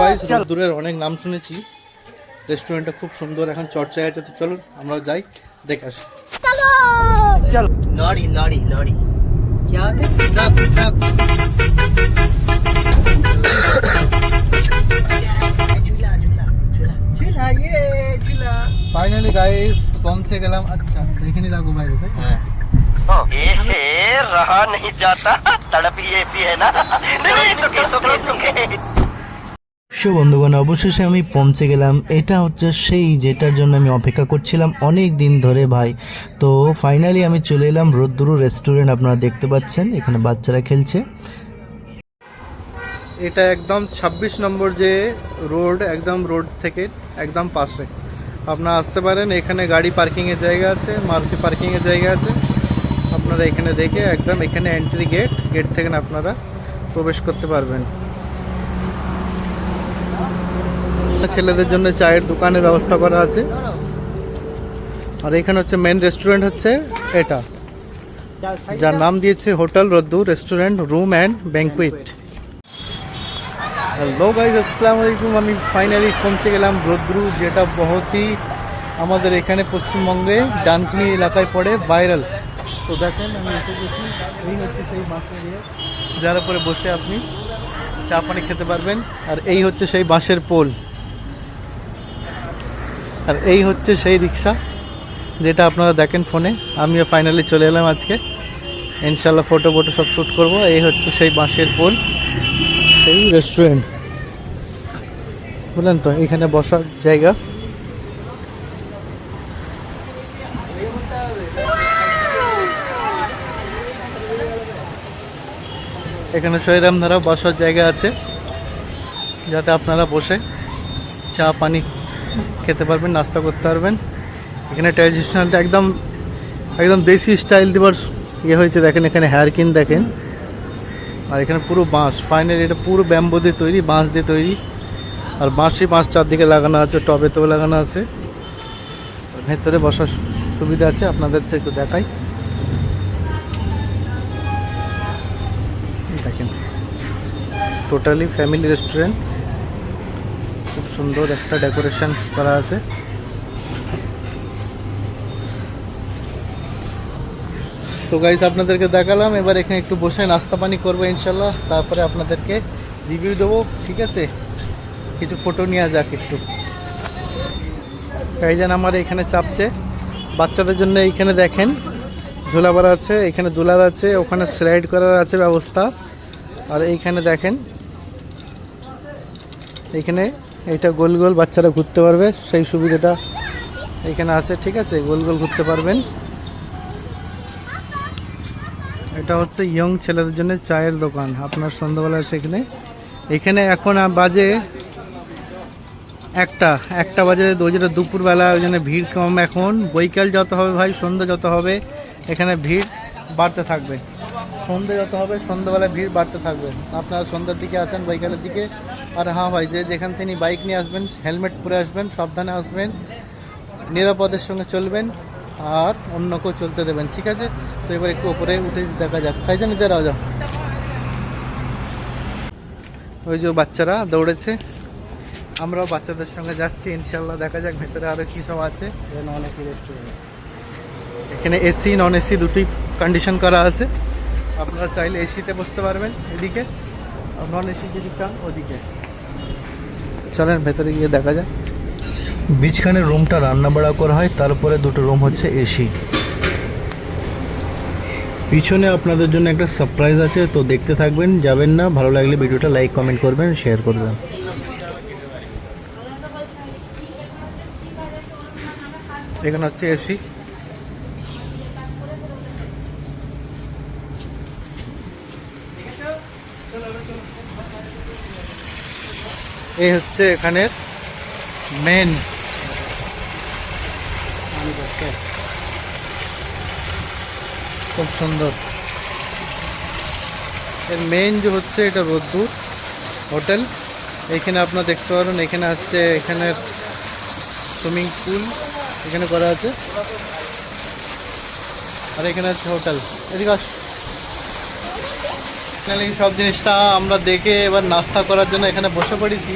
Guys রোদ্দুরের অনেক নাম শুনেছি রেস্টুরেন্টটা খুব সুন্দর এখন চর্চায় আছে তো চলুন আমরা যাই দেখে আসি लॉरी लॉरी लॉरी क्या ट्रक ट्रक झूला झूला झूला झूला ये झूला ফাইনালি গাইস পৌঁছে গেলাম আচ্ছা এখানে রাখবো বাইরে তাই ए रहा नहीं जाता तड़प ही ऐसी है ना नहीं नहीं सुखे सुखे सुखे সো বন্ধুগণ, অবশেষে আমি পৌঁছে গেলাম। এটা হচ্ছে সেই যেটার জন্য আমি অপেক্ষা করছিলাম অনেক দিন ধরে, ভাই। তো ফাইনালি আমি চলে এলাম রোদ্দুরু রেস্টুরেন্ট আপনারা দেখতে পাচ্ছেন, এখানে বাচ্চারা খেলছে। এটা একদম ২৬ নম্বর যে রোড, একদম রোড থেকে, একদম পাশে। আপনারা আসতে পারেন, এখানে গাড়ি পার্কিংয়ের জায়গা আছে, মারুতি পার্কিংয়ের জায়গা আছে। আপনারা এখানে রেখে একদম এখানে এন্ট্রি গেট গেট থেকে আপনারা প্রবেশ করতে পারবেন। ছেলেদের জন্য চায়ের দোকানের ব্যবস্থা করা আছে। আর এখানে হচ্ছে মেন রেস্টুরেন্ট হচ্ছে এটা। যার নাম দিয়েছে hotel রদ্দু restaurant room and banquet hello guys আসসালামু আলাইকুম। আমি ফাইনালি পৌঁছে গেলাম রোদ্রু যেটা বহুতই আমাদের এখানে পশ্চিমবঙ্গে ডানকুনি এলাকায় পড়ে ভাইরাল তো দেখেন, আমি এসে গেছি। এই হচ্ছে সেই বাঁশের এরিয়া যার উপরে বসে আপনি চা পানি খেতে পারবেন। আর এই হচ্ছে সেই বাঁশের পোল। আর এই হচ্ছে সেই রিক্সা যেটা আপনারা দেখেন ফোনে। আমিও ফাইনালি চলে এলাম আজকে। ইনশাল্লাহ ফটো ফটো সব শ্যুট করব। এই হচ্ছে সেই বাঁশের পোল। সেই রেস্টুরেন্ট বুঝলেন তো এখানে বসার জায়গা? এখানে সৈরাম ধারা বসার জায়গা আছে যাতে আপনারা বসে চা পানি খেতে পারবেন, নাস্তা করতে পারবেন। এখানে ট্র্যাডিশনালটা একদম একদম দেশি স্টাইল দেবার ইয়ে হয়েছে, দেখেন এখানে হেয়ার কিন দেখেন। আর এখানে পুরো বাঁশ ফাইনালি এটা পুরো ব্যাম্বো দিয়ে তৈরি, বাঁশ দিয়ে তৈরি। আর বাঁশই বাঁশ চারদিকে লাগানো আছে, টবে তো লাগানো আছে। ভেতরে বসার সুবিধা আছে আপনাদের তো একটু দেখাই। দেখেন টোটালি ফ্যামিলি রেস্টুরেন্ট সুন্দর একটা ডেকোরেশন করা আছে। তো গাইজ আপনাদেরকে দেখালাম, এবার এখানে একটু বসে নাস্তা পানি করব ইনশাল্লাহ তারপরে আপনাদেরকে রিভিউ দেবো, ঠিক আছে? কিছু ফটো নেওয়া যাক একটু। যেন আমার এখানে চাপছে। বাচ্চাদের জন্য এইখানে দেখেন ঝোলাবার আছে, এখানে দুলার আছে, ওখানে স্লাইড করার আছে ব্যবস্থা। আর এইখানে দেখেন এইখানে এইটা গোল গোল বাচ্চারা ঘুরতে পারবে, সেই সুবিধাটা এখানে আছে, ঠিক আছে? গোল গোল ঘুরতে পারবেন। এটা হচ্ছে ইয়ং ছেলেদের জন্য চায়ের দোকান, আপনার সন্ধ্যাবেলা সেখানে এখানে। এখন বাজে একটা একটা বাজে ওই দুপুরবেলা, ওই জন্য ভিড় কম এখন। বৈকাল যত হবে ভাই, সন্ধ্যা যত হবে, এখানে ভিড় বাড়তে থাকবে। সন্ধ্যে যত হবে, সন্ধ্যাবেলা ভিড় বাড়তে থাকবে। আপনারা সন্ধ্যার দিকে আসেন, বৈকালের দিকে। আর হ্যাঁ ভাই, যে যেখান থেকে বাইক নিয়ে আসবেন, হেলমেট পরে আসবেন, সাবধানে আসবেন, নিরাপদের সঙ্গে চলবেন, আর অন্য কেউ চলতে দেবেন, ঠিক আছে? তো এবার একটু ওপরে উঠে দেখা যাক। ফাইজান আ যাও ওই যে বাচ্চারা দৌড়েছে, আমরাও বাচ্চাদের সঙ্গে যাচ্ছি ইনশাল্লাহ দেখা যাক ভেতরে আরও কী সব আছে। এখানে এসি, নন এসি দুটি কন্ডিশন করা আছে। আপনারা চাইলে এসিতে বসতে পারবেন এদিকে। নন এসি যদি চান ওদিকে চলেন ভেতরে গিয়ে দেখা যাক। বীজখানে রুমটা রান্না বাড়া করা হয় তারপরে দুটো রুম হচ্ছে এসি। পিছনে আপনাদের জন্য একটা সারপ্রাইজ আছে তো দেখতে থাকবেন যাবেন না। ভালো লাগলে ভিডিওটা লাইক কমেন্ট করবেন শেয়ার করবেন। এখানে হচ্ছে এসি। এই হচ্ছে এখানের মেন খুব সুন্দর। এর মেন যে হচ্ছে এটা রোদ্দুর হোটেল। এখানে আপনার দেখতে পারেন এখানে হচ্ছে এখানের সুইমিং পুল এখানে করা আছে। আর এখানে হচ্ছে হোটেল। এদিকে আস Finally সব জিনিসটা আমরা দেখে এবার নাস্তা করার জন্য এখানে বসে পড়েছি।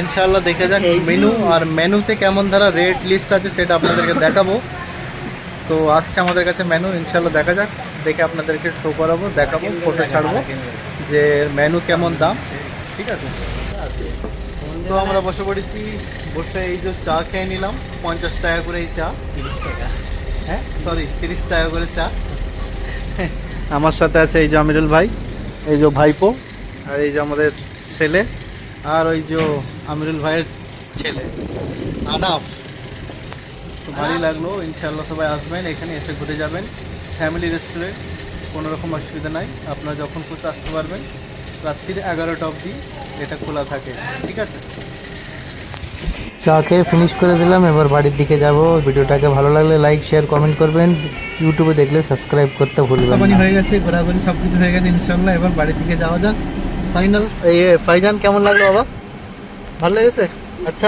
ইনশাআল্লাহ দেখে যাক মেনু আর মেনুতে কেমন ধারা রেট লিস্ট আছে সেটা আপনাদেরকে দেখাবো। তো আসছে আমাদের কাছে মেনু ইনশাআল্লাহ দেখা যাক। দেখে আপনাদেরকে শো করাবো দেখাবো ফটো ছাড়বো যে মেনু কেমন দাম। ঠিক আছে? তো আমরা বসে পড়েছি বসে এই যে চা খেয়ে নিলাম। পঞ্চাশ টাকা করে এই চা। তিরিশ টাকা। হ্যাঁ? সরি তিরিশ টাকা করে চা। আমার সাথে আছে এই যে আমিরুল ভাই। এই যে ভাইপো। আর এই যে আমাদের ছেলে। আর ওই যে আমিরুল ভাইয়ের ছেলে। আনাফ। তো ভালোই লাগল। ইনশাআল্লাহ সবাই আসবেন এখানে এসে ঘুরে যাবেন। ফ্যামিলি রেস্টুরেন্ট কোনো রকম অসুবিধা নাই। আপনারা যখন খুশি আসতে পারবেন। রাত্রির এগারোটা অবধি এটা খোলা থাকে। ঠিক আছে? চা খেয়ে ফিনিশ করে দিলাম, এবার বাড়ির দিকে যাব। ভিডিওটাকে ভালো লাগলে লাইক শেয়ার কমেন্ট করবেন। ইউটিউবে দেখলে সাবস্ক্রাইব করতে ভুলবেন না। হয়ে গেছে, ঘোরাঘুরি সব কিছু হয়ে গেছে ইনশাল্লাহ এবার বাড়ির দিকে যাওয়া যাক। ফাইনাল ফাইজান, কেমন লাগল বাবা? ভালো লেগেছে?